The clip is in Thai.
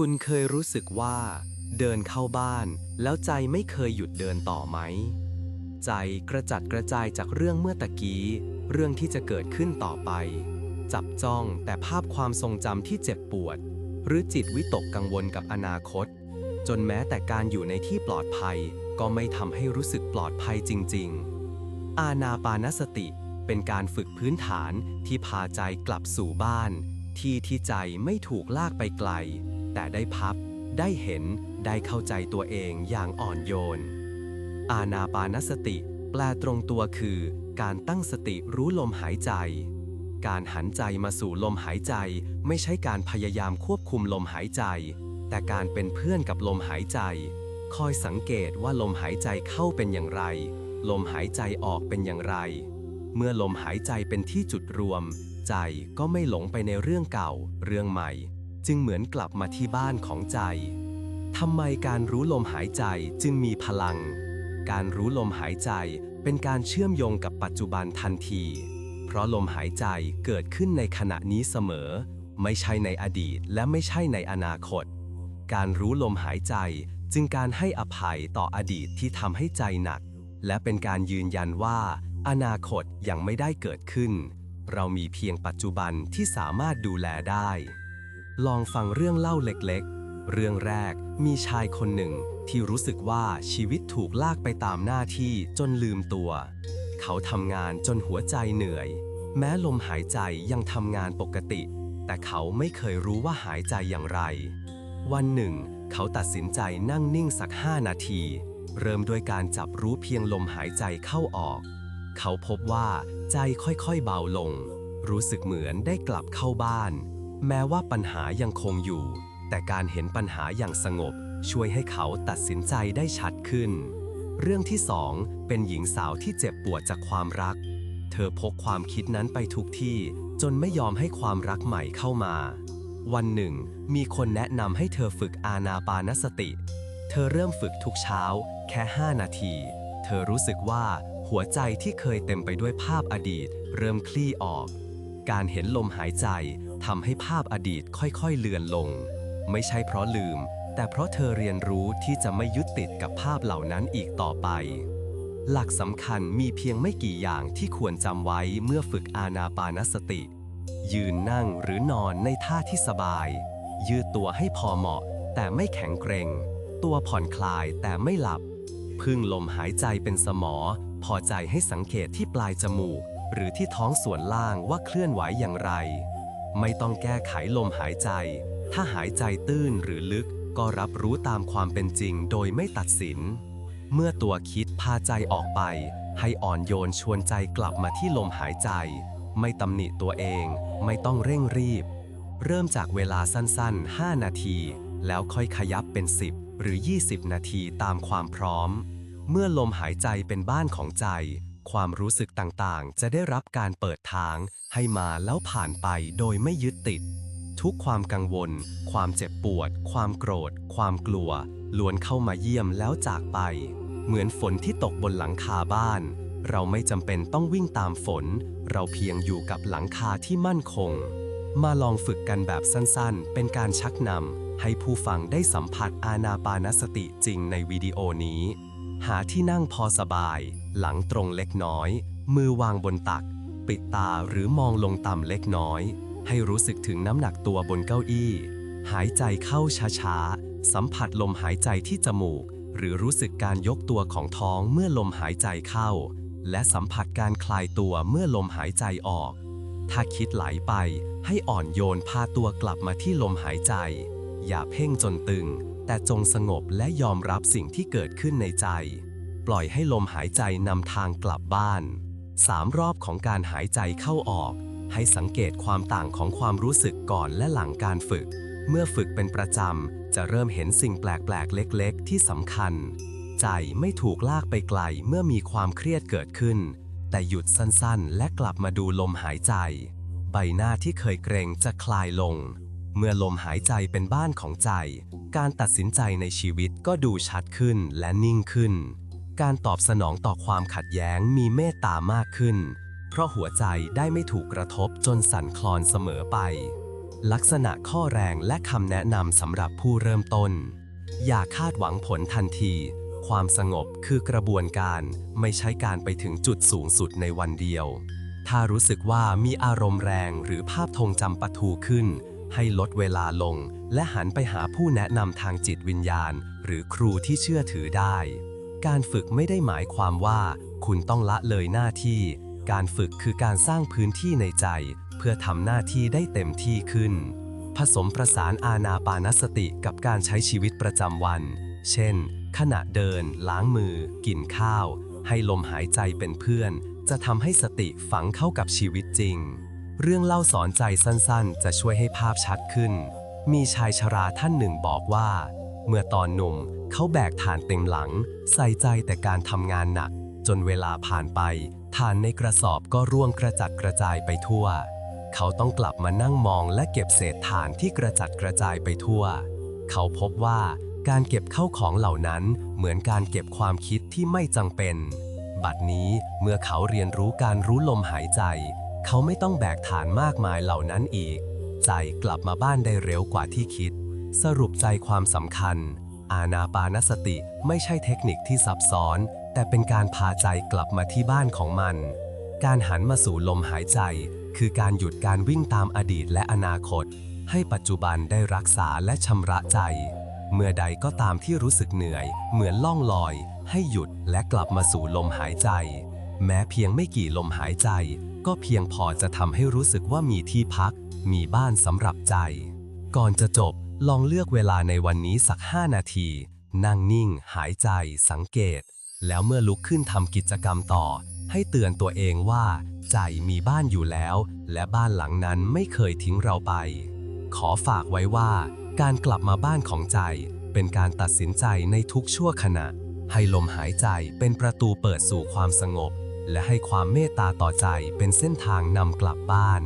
คุณเคยรู้สึกว่า เดินเข้าบ้าน แล้วใจไม่เคยหยุดเดินต่อไหม ใจกระจัดกระจายจากเรื่องเมื่อตะกี้ เรื่องที่จะเกิดขึ้นต่อไป จับจ้องแต่ภาพความทรงจำที่เจ็บปวด หรือจิตวิตกกังวลกับอนาคต จนแม้แต่การอยู่ในที่ปลอดภัย ก็ไม่ทำให้รู้สึกปลอดภัยจริง ๆ อาณาปานสติเป็นการฝึกพื้นฐานที่พาใจกลับสู่บ้าน ที่ที่ใจไม่ถูกลากไปไกล แต่ได้พับ ได้เห็น ได้เข้าใจตัวเองอย่างอ่อนโยน อาณาปานสติ แปลตรงตัวคือ การตั้งสติรู้ลมหายใจ การหันใจมาสู่ลมหายใจ ไม่ใช่การพยายามควบคุมลมหายใจ แต่การเป็นเพื่อนกับลมหายใจ คอยสังเกตว่าลมหายใจเข้าเป็นอย่างไร ลมหายใจออกเป็นอย่างไร เมื่อลมหายใจเป็นที่จุดรวม ใจก็ไม่หลงไปในเรื่องเก่า เรื่องใหม่ จึงเหมือนกลับมาที่บ้านของใจ ทำไมการรู้ลมหายใจจึงมีพลัง การรู้ลมหายใจเป็นการเชื่อมโยงกับปัจจุบันทันที เพราะลมหายใจเกิดขึ้นในขณะนี้เสมอ ไม่ใช่ในอดีตและไม่ใช่ในอนาคต การรู้ลมหายใจจึงการให้อภัยต่ออดีตที่ทำให้ใจหนัก และเป็นการยืนยันว่า อนาคตยังไม่ได้เกิดขึ้น เรามีเพียงปัจจุบันที่สามารถดูแลได้ ลองฟังเรื่องเล่าเล็กๆ เรื่องแรกมีชายคนหนึ่งที่รู้สึกว่าชีวิตถูกลากไปตามหน้าที่จนลืมตัว เขาทำงานจนหัวใจเหนื่อย แม้ลมหายใจยังทำงานปกติ แต่เขาไม่เคยรู้ว่าหายใจอย่างไร วันหนึ่ง เขาตัดสินใจนั่งนิ่งสักห้านาที เริ่มด้วยการจับรู้เพียงลมหายใจเข้าออก เขาพบว่าใจค่อยๆเบาลง รู้สึกเหมือนได้กลับเข้าบ้าน แม้ว่าปัญหายังคงอยู่ แต่การเห็นปัญหาอย่างสงบ ช่วยให้เขาตัดสินใจได้ชัดขึ้น เรื่องที่สองเป็นหญิงสาวที่เจ็บปวดจากความรัก เธอพกความคิดนั้นไปทุกที่ จนไม่ยอมให้ความรักใหม่เข้ามา วันหนึ่ง มีคนแนะนำให้เธอฝึกอานาปานสติ เธอเริ่มฝึกทุกเช้า แค่ 5 นาที เธอรู้สึกว่าหัวใจที่เคยเต็มไปด้วยภาพอดีต เริ่มคลี่ออก การเห็นลมหายใจ ทำให้ภาพอดีตค่อยๆเลือนลง ไม่ใช่เพราะลืม แต่เพราะเธอเรียนรู้ที่จะไม่ยึดติดกับภาพเหล่านั้นอีกต่อไป หลักสำคัญมีเพียงไม่กี่อย่างที่ควรจำไว้เมื่อฝึกอานาปานสติ ยืนนั่งหรือนอนในท่าที่สบาย ยืดตัวให้พอเหมาะ แต่ไม่แข็งเกร็ง ตัวผ่อนคลายแต่ไม่หลับ พึ่งลมหายใจเป็นสมอ พอใจให้สังเกตที่ปลายจมูก หรือที่ท้องส่วนล่างว่าเคลื่อนไหวอย่างไร ไม่ต้องแก้ไขลมหายใจ ถ้าหายใจตื้นหรือลึกก็รับรู้ตามความเป็นจริงโดยไม่ตัดสิน เมื่อตัวคิดพาใจออกไป ให้อ่อนโยนชวนใจกลับมาที่ลมหายใจ ไม่ตำหนิตัวเอง ไม่ต้องเร่งรีบ เริ่มจากเวลาสั้นๆ 5 นาที แล้วค่อยขยับเป็น 10 หรือ 20 นาทีตามความพร้อม เมื่อลมหายใจเป็นบ้านของใจ ความรู้สึกต่างๆ จะได้รับการเปิดทางให้มาแล้วผ่านไปโดยไม่ยึดติด ทุกความกังวล ความเจ็บปวด ความโกรธ ความกลัว ล้วนเข้ามาเยี่ยมแล้วจากไป เหมือนฝนที่ตกบนหลังคาบ้าน เราไม่จำเป็นต้องวิ่งตามฝน เราเพียงอยู่กับหลังคาที่มั่นคง มาลองฝึกกันแบบสั้นๆ เป็นการชักนำให้ผู้ฟังได้สัมผัสอาณาปานสติจริงในวิดีโอนี้ หาที่นั่งพอสบาย หลังตรงเล็กน้อย มือวางบนตัก ปิดตาหรือมองลงต่ำเล็กน้อย ให้รู้สึกถึงน้ำหนักตัวบนเก้าอี้ หายใจเข้าช้าๆ สัมผัสลมหายใจที่จมูก หรือรู้สึกการยกตัวของท้องเมื่อลมหายใจเข้า และสัมผัสการคลายตัวเมื่อลมหายใจออก ถ้าคิดไหลไปให้อ่อนโยนพาตัวกลับมาที่ลมหายใจ อย่าเพ่งจนตึง แต่จงสงบและยอมรับสิ่งที่เกิดขึ้นในใจ ปล่อยให้ลมหายใจนำทางกลับบ้านสามรอบของการหายใจเข้าออก ให้สังเกตความต่างของความรู้สึกก่อนและหลังการฝึก เมื่อฝึกเป็นประจำ จะเริ่มเห็นสิ่งแปลก ๆ เล็ก ๆ ที่สำคัญ ใจไม่ถูกลากไปไกลเมื่อมีความเครียดเกิดขึ้น แต่หยุดสั้นๆ และกลับมาดูลมหายใจ ใบหน้าที่เคยเกรงจะคลายลง เมื่อลมหายใจเป็นบ้านของใจ การตัดสินใจในชีวิตก็ดูชัดขึ้นและนิ่งขึ้น การตอบสนองต่อความขัดแย้งมีเมตตามากขึ้น เพราะหัวใจได้ไม่ถูกกระทบจนสั่นคลอนเสมอไป ลักษณะข้อแรงและคำแนะนำสำหรับผู้เริ่มต้น อย่าคาดหวังผลทันที ความสงบคือกระบวนการไม่ใช่การไปถึงจุดสูงสุดในวันเดียว ถ้ารู้สึกว่ามีอารมณ์แรงหรือภาพธงจำปะทูขึ้น ให้ลดเวลาลง และหันไปหาผู้แนะนำทางจิตวิญญาณ หรือครูที่เชื่อถือได้ การฝึกไม่ได้หมายความว่า คุณต้องละเลยหน้าที่ การฝึกคือการสร้างพื้นที่ในใจ เพื่อทำหน้าที่ได้เต็มที่ขึ้น ผสมประสานอาณาปานสติกับการใช้ชีวิตประจำวัน เช่น ขณะเดิน ล้างมือ กินข้าว ให้ลมหายใจเป็นเพื่อน จะทำให้สติฝังเข้ากับชีวิตจริง เรื่องเล่าสอนใจสั้นๆ จะช่วยให้ภาพชัดขึ้น มีชายชราท่านหนึ่งบอกว่า เมื่อตอนหนุ่มเขาแบกฐานเต็มหลัง ใส่ใจแต่การทำงานหนัก จนเวลาผ่านไปฐานในกระสอบก็ร่วงกระจัดกระจายไปทั่ว เขาต้องกลับมานั่งมองและเก็บเศษฐานที่กระจัดกระจายไปทั่ว เขาพบว่าการเก็บเข้าของเหล่านั้นเหมือนการเก็บความคิดที่ไม่จำเป็น บัดนี้เมื่อเขาเรียนรู้การรู้ลมหายใจ เขาไม่ต้องแบกฐานมากมายเหล่านั้นอีก ใจกลับมาบ้านได้เร็วกว่าที่คิด สรุปใจความสำคัญ อาณาปานสติไม่ใช่เทคนิคที่ซับซ้อน แต่เป็นการพาใจกลับมาที่บ้านของมัน การหันมาสู่ลมหายใจ คือการหยุดการวิ่งตามอดีตและอนาคต ให้ปัจจุบันได้รักษาและชำระใจ เมื่อใดก็ตามที่รู้สึกเหนื่อย เหมือนล่องลอย ให้หยุดและกลับมาสู่ลมหายใจ แม้เพียงไม่กี่ลมหายใจ ก็เพียงพอจะทำให้รู้สึกว่ามีที่พัก มีบ้านสำหรับใจ ก่อนจะจบลองเลือกเวลาในวันนี้สัก 5 นาที นั่งนิ่ง หายใจ สังเกต แล้วเมื่อลุกขึ้นทำกิจกรรมต่อ ให้เตือนตัวเองว่า ใจมีบ้านอยู่แล้ว และบ้านหลังนั้นไม่เคยทิ้งเราไป ขอฝากไว้ว่า การกลับมาบ้านของใจ เป็นการตัดสินใจในทุกชั่วขณะ ให้ลมหายใจเป็นประตูเปิดสู่ความสงบ และให้ความเมตตาต่อใจเป็นเส้นทางนำกลับบ้าน